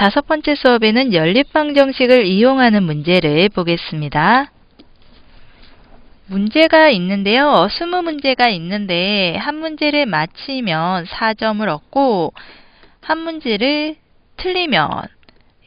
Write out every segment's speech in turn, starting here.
다섯 번째 수업에는 연립방 정식을 이용하는 문제를 보겠습니다. 문제가 있는데요. 20문제가 있는데 한 문제를 맞히면 4점을 얻고 한 문제를 틀리면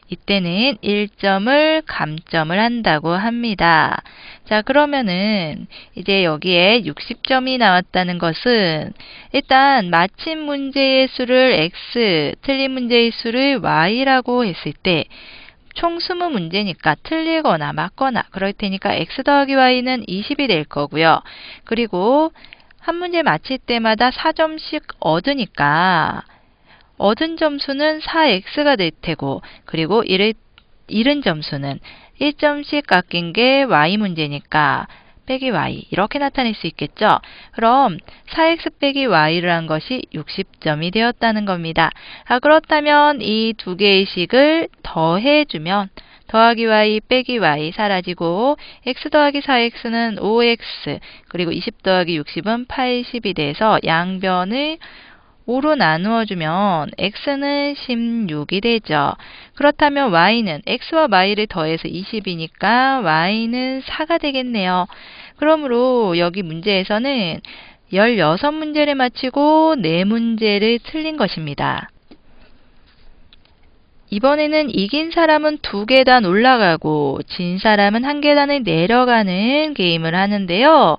이때는 1점을 감점을 한다고 합니다. 자, 그러면은 이제 여기에 60점이 나왔다는 것은 일단 맞힌 문제의 수를 x, 틀린 문제의 수를 y라고 했을 때총 20문제니까 틀리거나 맞거나 그럴 테니까 x 더하기 y는 20이 될 거고요. 그리고 한 문제 맞힐 때마다 4점씩 얻으니까 얻은 점수는 4x가 될 테고 그리고 잃을, 잃은 점수는 1점씩 깎인 게 y 문제니까 빼기 y 이렇게 나타낼 수 있겠죠. 그럼 4x 빼기 y를 한 것이 60점이 되었다는 겁니다. 아, 그렇다면 이 두 개의 식을 더해주면 더하기 y 빼기 y 사라지고 x 더하기 4x는 5x 그리고 20 더하기 60은 80이 돼서 양변을 5로 나누어 주면 x는 16이 되죠. 그렇다면 y는 x와 y를 더해서 20이니까 y는 4가 되겠네요. 그러므로 여기 문제에서는 16문제를 마치고 4문제를 틀린 것입니다. 이번에는 이긴 사람은 두 계단 올라가고 진 사람은 한 계단을 내려가는 게임을 하는데요.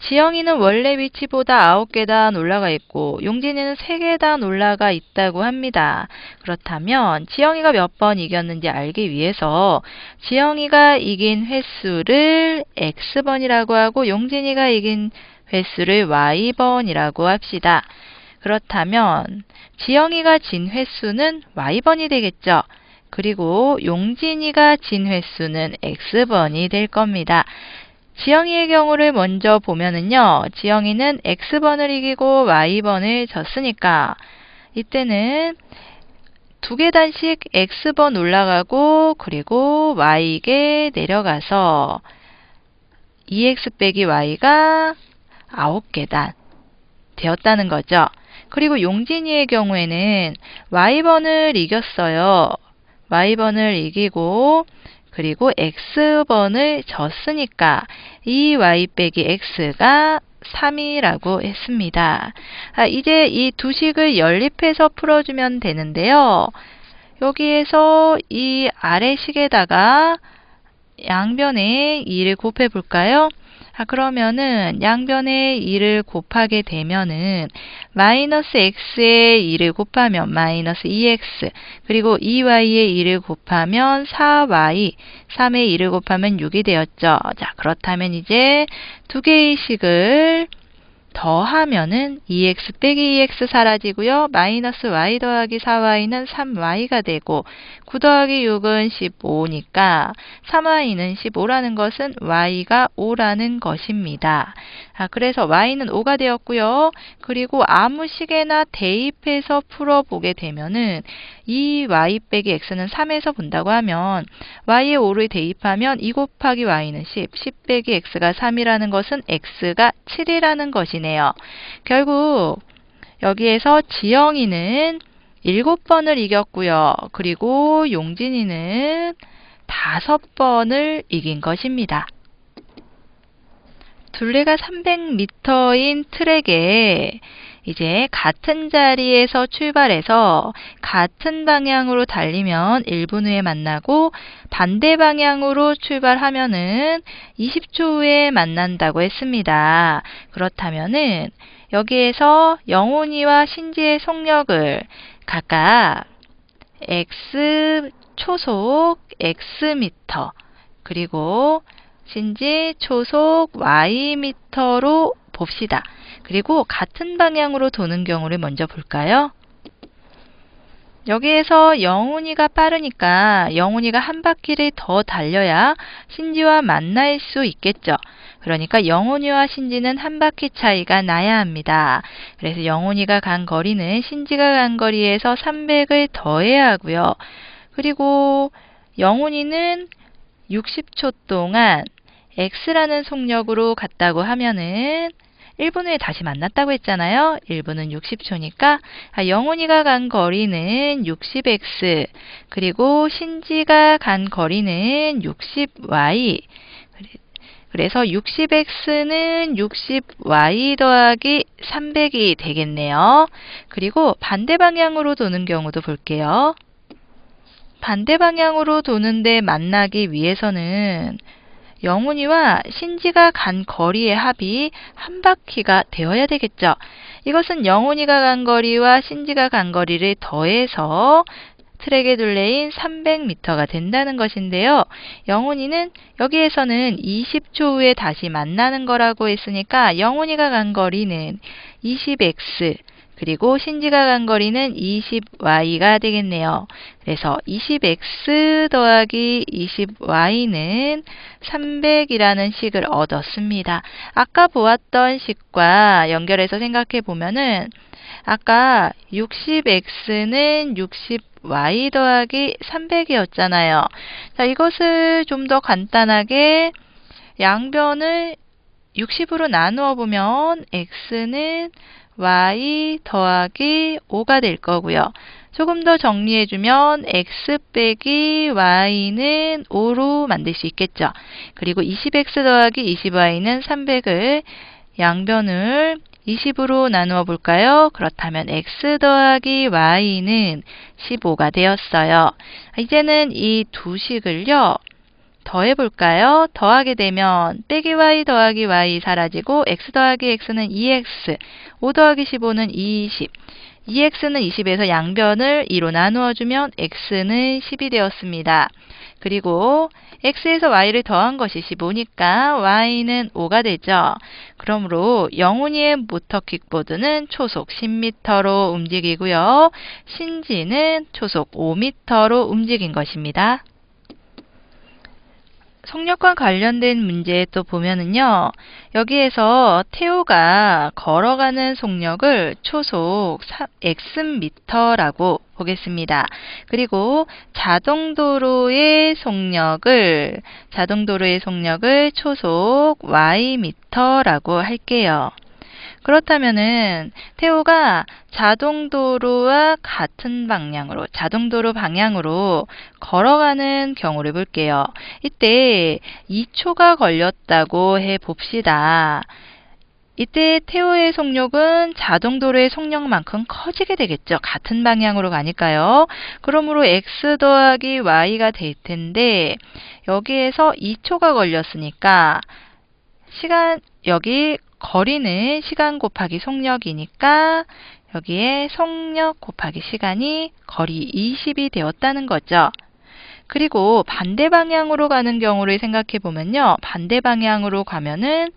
지영이는 원래 위치보다 9계단 올라가 있고 용진이는 3계단 올라가 있다고 합니다. 그렇다면 지영이가 몇 번 이겼는지 알기 위해서 지영이가 이긴 횟수를 x번이라고 하고 용진이가 이긴 횟수를 y번이라고 합시다. 그렇다면 지영이가 진 횟수는 y번이 되겠죠. 그리고 용진이가 진 횟수는 x번이 될 겁니다. 지영이의 경우를 먼저 보면은요. 지영이는 x번을 이기고 y번을 졌으니까 이때는 두 계단씩 x번 올라가고 그리고 y게 내려가서 2x 빼기 y가 9계단 되었다는 거죠. 그리고 용진이의 경우에는 y번을 이겼어요. y번을 이기고 그리고 x번을 졌으니까 이 y 빼기 x가 3이라고 했습니다. 아, 이제 이 두 식을 연립해서 풀어주면 되는데요. 여기에서 이 아래 식에다가 양변에 2를 곱해 볼까요? 아, 그러면은 양변에 2를 곱하게 되면은 마이너스 x에 2를 곱하면 마이너스 2x 그리고 2y에 2를 곱하면 4y 3에 2를 곱하면 6이 되었죠. 자 그렇다면 이제 두 개의 식을 더하면은 2x 빼기 2x 사라지고요. 마이너스 y 더하기 4y는 3y가 되고 9 더하기 6은 15니까 3y는 15라는 것은 y가 5라는 것입니다. 아, 그래서 y는 5가 되었고요. 그리고 아무 식에나 대입해서 풀어보게 되면은 이 y 빼기 x는 3에서 본다고 하면 y에 5를 대입하면 2 곱하기 y는 10, 10 빼기 x가 3이라는 것은 x가 7이라는 것이네요. 결국 여기에서 지영이는 7번을 이겼고요. 그리고 용진이는 5번을 이긴 것입니다. 둘레가 300m인 트랙에 이제 같은 자리에서 출발해서 같은 방향으로 달리면 1분 후에 만나고 반대 방향으로 출발하면은 20초 후에 만난다고 했습니다. 그렇다면은 여기에서 영훈이와 신지의 속력을 각각 x 초속 x미터 그리고 신지 초속 y미터로 봅시다. 그리고 같은 방향으로 도는 경우를 먼저 볼까요? 여기에서 영훈이가 빠르니까 영훈이가 한 바퀴를 더 달려야 신지와 만날 수 있겠죠. 그러니까 영훈이와 신지는 한 바퀴 차이가 나야 합니다. 그래서 영훈이가 간 거리는 신지가 간 거리에서 300을 더해야 하고요. 그리고 영훈이는 60초 동안 x라는 속력으로 갔다고 하면은 1분 후에 다시 만났다고 했잖아요. 1분은 60초니까 아, 영훈이가 간 거리는 60x 그리고 신지가 간 거리는 60y 그래서 60x는 60y 더하기 300이 되겠네요. 그리고 반대 방향으로 도는 경우도 볼게요. 반대 방향으로 도는데 만나기 위해서는 영훈이와 신지가 간 거리의 합이 한 바퀴가 되어야 되겠죠. 이것은 영훈이가 간 거리와 신지가 간 거리를 더해서 트랙의 둘레인 300m가 된다는 것인데요. 영훈이는 여기에서는 20초 후에 다시 만나는 거라고 했으니까 영훈이가 간 거리는 20x 그리고 신지가 간 거리는 20y가 되겠네요. 그래서 20x 더하기 20y는 300이라는 식을 얻었습니다. 아까 보았던 식과 연결해서 생각해 보면은 아까 60x는 60y 더하기 300이었잖아요. 자, 이것을 좀 더 간단하게 양변을 60으로 나누어 보면 x는 y 더하기 5가 될 거고요. 조금 더 정리해주면 x 빼기 y는 5로 만들 수 있겠죠. 그리고 20x 더하기 20y는 300을 양변을 20으로 나누어 볼까요? 그렇다면 x 더하기 y는 15가 되었어요. 이제는 이 두 식을요. 더해 볼까요? 더하게 되면 빼기 y 더하기 y 사라지고 x 더하기 x는 2x, 5 더하기 15는 20, 2x는 20에서 양변을 2로 나누어 주면 x는 10이 되었습니다. 그리고 x에서 y를 더한 것이 15니까 y는 5가 되죠. 그러므로 영훈이의 모터 킥보드는 초속 10m로 움직이고요. 신지는 초속 5m로 움직인 것입니다. 속력과 관련된 문제 또 보면은요. 여기에서 태우가 걸어가는 속력을 초속 xm라고 보겠습니다. 그리고 자동도로의 속력을 자동도로의 속력을 초속 ym라고 할게요. 그렇다면은 태호가 자동도로와 같은 방향으로 자동도로 방향으로 걸어가는 경우를 볼게요. 이때 2초가 걸렸다고 해 봅시다. 이때 태호의 속력은 자동도로의 속력만큼 커지게 되겠죠. 같은 방향으로 가니까요. 그러므로 x 더하기 y가 될 텐데 여기에서 2초가 걸렸으니까 시간 여기 거리는 시간 곱하기 속력이니까 여기에 속력 곱하기 시간이 거리 20이 되었다는 거죠. 그리고 반대 방향으로 가는 경우를 생각해 보면요. 반대 방향으로 가면은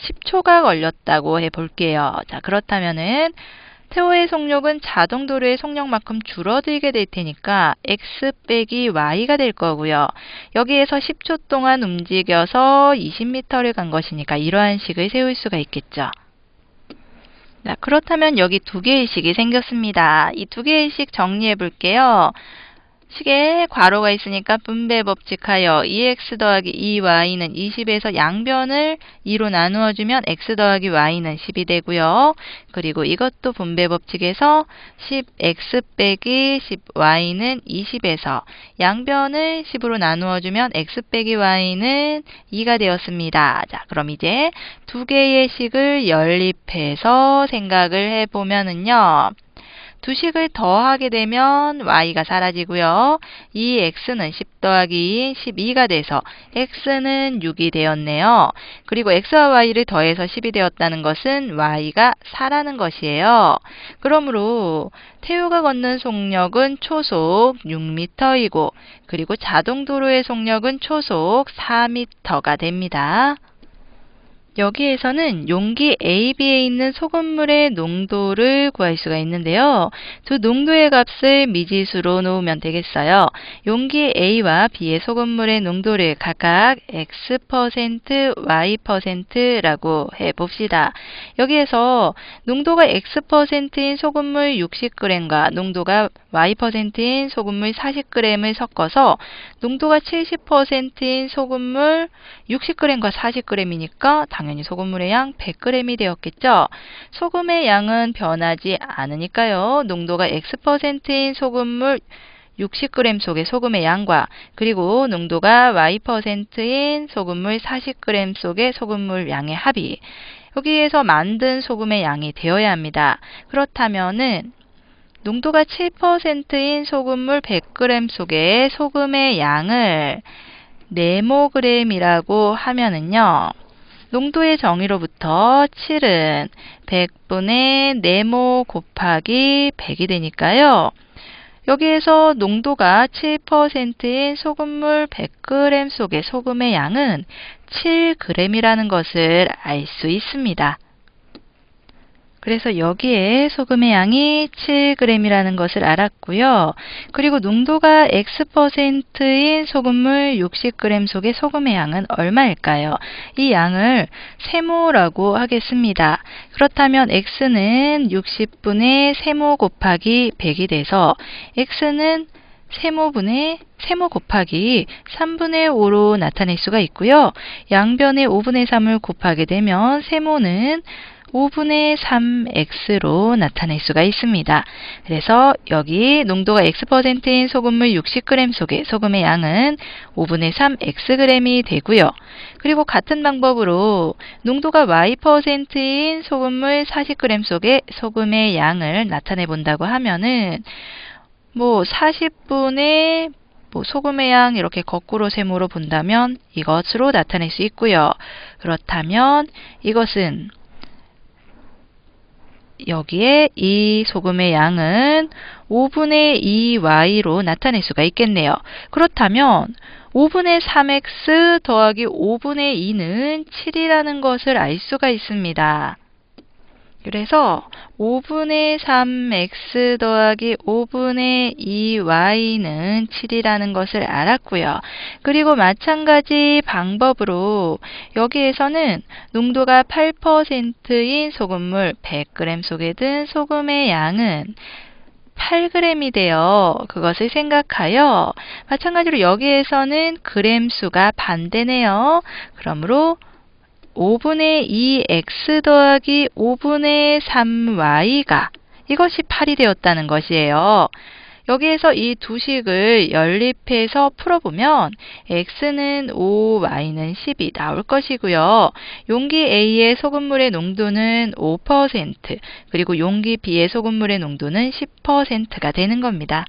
10초가 걸렸다고 해 볼게요. 자, 그렇다면은 태호의 속력은 자동 도로의 속력만큼 줄어들게 될 테니까 x 빼기 y가 될 거고요. 여기에서 10초 동안 움직여서 20m를 간 것이니까 이러한 식을 세울 수가 있겠죠. 자, 그렇다면 여기 두 개의 식이 생겼습니다. 이 두 개의 식 정리해 볼게요. 식에 괄호가 있으니까 분배 법칙하여 2x 더하기 2y는 20에서 양변을 2로 나누어 주면 x 더하기 y는 10이 되고요. 그리고 이것도 분배 법칙에서 10x 빼기 10y는 20에서 양변을 10으로 나누어 주면 x 빼기 y는 2가 되었습니다. 자, 그럼 이제 두 개의 식을 연립해서 생각을 해 보면은요. 두 식을 더하게 되면 y가 사라지고요. 이 x는 10 더하기 12가 돼서 x는 6이 되었네요. 그리고 x와 y를 더해서 10이 되었다는 것은 y가 4라는 것이에요. 그러므로 태우가 걷는 속력은 초속 6m이고 그리고 자동도로의 속력은 초속 4m가 됩니다. 여기에서는 용기 A, B에 있는 소금물의 농도를 구할 수가 있는데요. 두 농도의 값을 미지수로 놓으면 되겠어요. 용기 A와 B의 소금물의 농도를 각각 X%, Y%라고 해봅시다. 여기에서 농도가 X%인 소금물 60g과 농도가 Y%인 소금물 40g을 섞어서 농도가 70%인 소금물 60g과 40g이니까 당연히 당연히 소금물의 양 100g이 되었겠죠. 소금의 양은 변하지 않으니까요. 농도가 X%인 소금물 60g 속의 소금의 양과 그리고 농도가 Y%인 소금물 40g 속의 소금물 양의 합이 여기에서 만든 소금의 양이 되어야 합니다. 그렇다면은 농도가 7%인 소금물 100g 속의 소금의 양을 네모그램이라고 하면은요. 농도의 정의로부터 7은 100분의 네모 곱하기 100이 되니까요. 여기에서 농도가 7%인 소금물 100g 속의 소금의 양은 7g이라는 것을 알 수 있습니다. 그래서 여기에 소금의 양이 7g이라는 것을 알았고요. 그리고 농도가 X%인 소금물 60g 속의 소금의 양은 얼마일까요? 이 양을 세모라고 하겠습니다. 그렇다면 X는 60분의 세모 곱하기 100이 돼서 X는 세모분의 세모 곱하기 3분의 5로 나타낼 수가 있고요. 양변에 5분의 3을 곱하게 되면 세모는 5분의 3x로 나타낼 수가 있습니다. 그래서 여기 농도가 x%인 소금물 60g 속의 소금의 양은 5분의 3xg이 되고요. 그리고 같은 방법으로 농도가 y%인 소금물 40g 속의 소금의 양을 나타내 본다고 하면은 뭐 40분의 뭐 소금의 양 이렇게 거꾸로 세모로 본다면 이것으로 나타낼 수 있고요. 그렇다면 이것은 여기에 이 소금의 양은 5분의 2y로 나타낼 수가 있겠네요. 그렇다면 5분의 3x 더하기 5분의 2는 7이라는 것을 알 수가 있습니다. 그래서 5분의 3x 더하기 5분의 2y는 7이라는 것을 알았고요. 그리고 마찬가지 방법으로 여기에서는 농도가 8%인 소금물 100g 속에 든 소금의 양은 8g이 되어 그것을 생각하여 마찬가지로 여기에서는 그램 수가 반대네요. 그러므로 5분의 2x 더하기 5분의 3y가 이것이 8이 되었다는 것이에요. 여기에서 이 두 식을 연립해서 풀어보면 x는 5, y는 10이 나올 것이고요. 용기 A의 소금물의 농도는 5%, 그리고 용기 B의 소금물의 농도는 10%가 되는 겁니다.